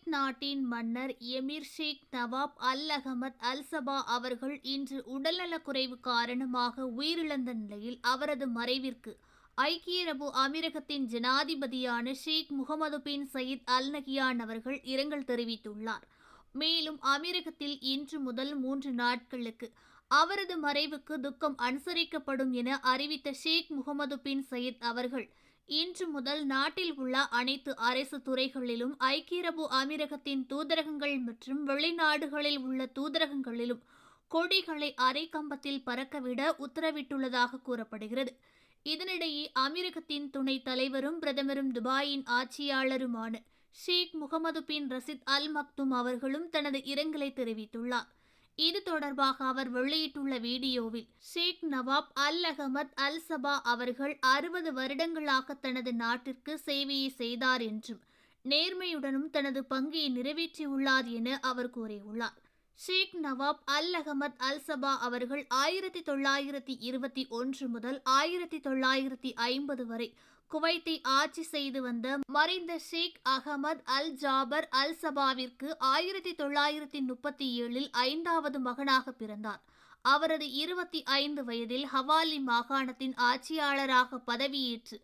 நாட்டின் மன்னர் எமிர் ஷேக் நவாப் அல் அகமத் அல் சபா அவர்கள் இன்று உடல்நலக்குறைவு காரணமாக உயிரிழந்த நிலையில் அவரது மறைவிற்கு ஐக்கிய அரபு அமீரகத்தின் ஜனாதிபதியான ஷேக் முகமது பின் சயீத் அல் நகியான் அவர்கள் இரங்கல் தெரிவித்துள்ளார். மேலும் அமீரகத்தில் இன்று முதல் மூன்று நாட்களுக்கு அவரது மறைவுக்கு துக்கம் அனுசரிக்கப்படும் என அறிவித்த ஷேக் முகமது பின் சயீத் அவர்கள் இன்று முதல் நாட்டில் உள்ள அனைத்து அரசு துறைகளிலும் ஐக்கிய அரபு அமீரகத்தின் தூதரகங்கள் மற்றும் வெளிநாடுகளில் உள்ள தூதரகங்களிலும் கொடிகளை அரை கம்பத்தில் பறக்கவிட உத்தரவிட்டுள்ளதாக கூறப்படுகிறது. இதனிடையே அமீரகத்தின் துணைத் தலைவரும் பிரதமரும் துபாயின் ஆட்சியாளருமான ஷேக் முகமது பின் ரசித் அல் மக்தும் அவர்களும் தனது இரங்கலை தெரிவித்துள்ளார். இது தொடர்பாக அவர் வெளியிட்டுள்ள வீடியோவில் ஷேக் நவாப் அல் அகமத் அல் சபா அவர்கள் அறுபது வருடங்களாக தனது நாட்டிற்கு சேவையை செய்தார் என்றும் நேர்மையுடனும் தனது பங்கை நிறைவேற்றியுள்ளார் என அவர் கூறியுள்ளார். ஷேக் நவாப் அல் அகமத் அல் சபா அவர்கள் ஆயிரத்தி தொள்ளாயிரத்தி இருபத்தி ஒன்று முதல் ஆயிரத்தி தொள்ளாயிரத்தி ஐம்பது வரை குவைத்தை ஆட்சி செய்து வந்த மறைந்த ஷேக் அகமது அல் ஜாபர் அல் சபாவிற்கு ஆயிரத்தி தொள்ளாயிரத்தி முப்பத்தி ஏழில் ஐந்தாவது மகனாக பிறந்தார். அவரது இருபத்தி ஐந்து வயதில் ஹவாலி மாகாணத்தின் ஆட்சியாளராக பதவியேற்று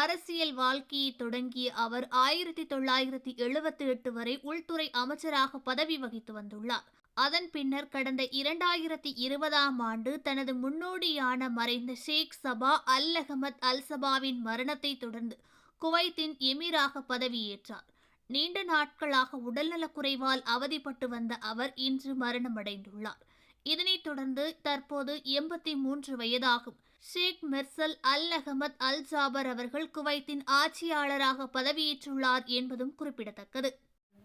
அரசியல் வாழ்க்கையை தொடங்கிய அவர் ஆயிரத்தி தொள்ளாயிரத்தி எழுபத்தி எட்டு வரை உள்துறை அமைச்சராக பதவி வகித்து வந்துள்ளார். அதன் பின்னர் கடந்த இரண்டாயிரத்தி இருபதாம் ஆண்டு தனது முன்னோடியான மறைந்த ஷேக் சபா அல் அஹமத் அல் சபாவின் மரணத்தை தொடர்ந்து குவைத்தின் எமிராக பதவியேற்றார். நீண்ட நாட்களாக உடல்நலக்குறைவால் அவதிப்பட்டு வந்த அவர் இன்று மரணமடைந்துள்ளார். இதனைத் தொடர்ந்து தற்போது எண்பத்தி மூன்று வயதாகும். ஷேக் மெர்சல் அல் அஹமத் அல் ஜாபர் அவர்கள் குவைத்தின் ஆட்சியாளராக பதவியேற்றுள்ளார் என்பதும் குறிப்பிடத்தக்கது.